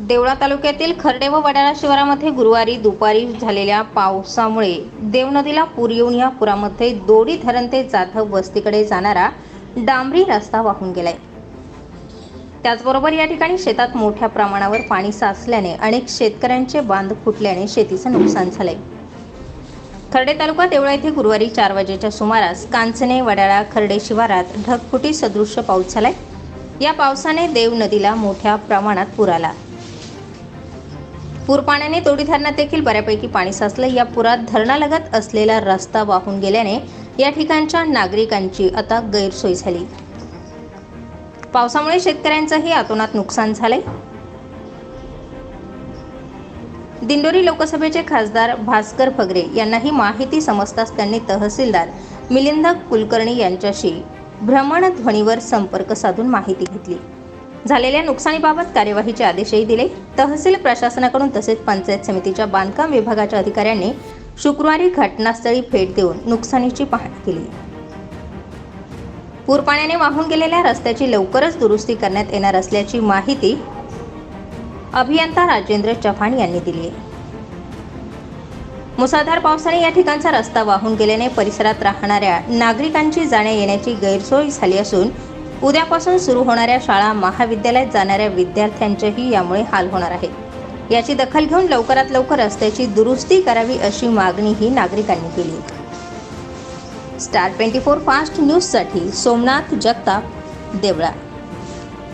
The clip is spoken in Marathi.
देवळा तालुक्यातील खर्डे व वडाळा शिवारामध्ये गुरुवारी दुपारी झालेल्या पावसामुळे देवनदीला पूर येऊन या पुरामध्ये दोडी धरण ते जाधव वस्तीकडे जाणारा डांबरी रस्ता वाहून गेलाय. त्याचबरोबर या ठिकाणी शेतात मोठ्या प्रमाणावर पाणी साचल्याने अनेक शेतकऱ्यांचे बांध फुटल्याने शेतीचं नुकसान झालंय. खर्डे तालुका देवळा येथे गुरुवारी चार वाजेच्या सुमारास कांचने वडाळा खर्डे शिवारात ढगफुटी सदृश्य पाऊस झालाय. या पावसाने देव नदीला मोठ्या प्रमाणात पूर आला. पूर पाण्याने तोडी धरणात देखील बऱ्यापैकी पाणी साचलं. या पुरात धरणालगत असलेला रस्ता वाहून गेल्याने या ठिकाणच्या नागरिकांची आता गैरसोय झाली. पावसामुळे शेतकऱ्यांचंही अतोनात नुकसान झालंय. दिंडोरी लोकसभेचे खासदार भास्कर फगरे यांना ही माहिती समजताच त्यांनी तहसीलदार मिलिंद कुलकर्णी यांच्याशी भ्रमणध्वनीवर संपर्क साधून माहिती घेतली. झालेल्या नुकसानीबाबत कार्यवाहीचे आदेशही दिले. तहसील प्रशासनाकडून तसेच पंचायत समितीच्या बांधकाम विभागाच्या अधिकाऱ्यांनी शुक्रवारी घटनास्थळी भेट देऊन नुकसानीची पाहणी केली. पूर पाण्याने वाहून गेलेल्या रस्त्याची लवकरच दुरुस्ती करण्यात येणार असल्याची माहिती अभियंता राजेंद्र चव्हाण यांनी दिली. आहे मुसळधार पावसाने या ठिकाणचा रस्ता वाहून गेल्याने परिसरात राहणाऱ्या नागरिकांची जाण्या येण्याची गैरसोय झाली असून उद्यापासून सुरू होणाऱ्या शाळा महाविद्यालयात जाणाऱ्या विद्यार्थ्यांचेही यामुळे हाल होणार आहे याची दखल घेऊन लवकरात लवकर रस्त्याची दुरुस्ती करावी अशी मागणीही नागरिकांनी केली. स्टार ट्वेंटी फोर फास्ट न्यूजसाठी सोमनाथ जगताप देवळा